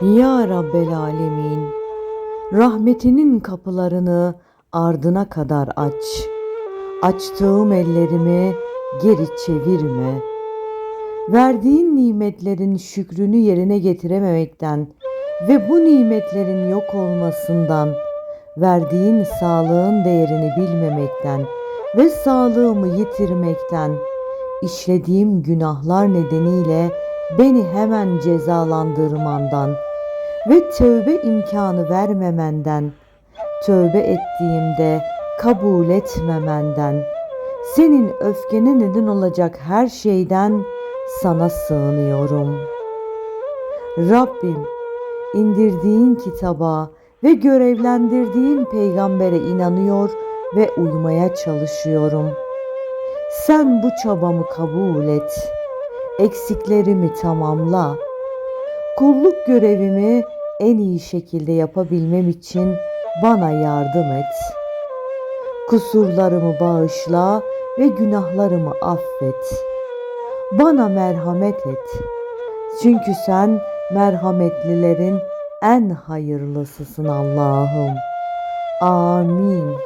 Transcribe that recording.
Ya Rabbel Alemin, rahmetinin kapılarını ardına kadar aç. Açtığım ellerimi geri çevirme. Verdiğin nimetlerin şükrünü yerine getirememekten ve bu nimetlerin yok olmasından, verdiğin sağlığın değerini bilmemekten ve sağlığımı yitirmekten, işlediğim günahlar nedeniyle beni hemen cezalandırmandan ve tövbe imkanı vermemenden, tövbe ettiğimde kabul etmemenden, senin öfkene neden olacak her şeyden sana sığınıyorum. Rabbim, indirdiğin kitaba ve görevlendirdiğin peygambere inanıyor ve uymaya çalışıyorum. Sen bu çabamı kabul et. Eksiklerimi tamamla. Kulluk görevimi en iyi şekilde yapabilmem için bana yardım et. Kusurlarımı bağışla ve günahlarımı affet. Bana merhamet et. Çünkü sen merhametlilerin en hayırlısısın Allah'ım. Amin.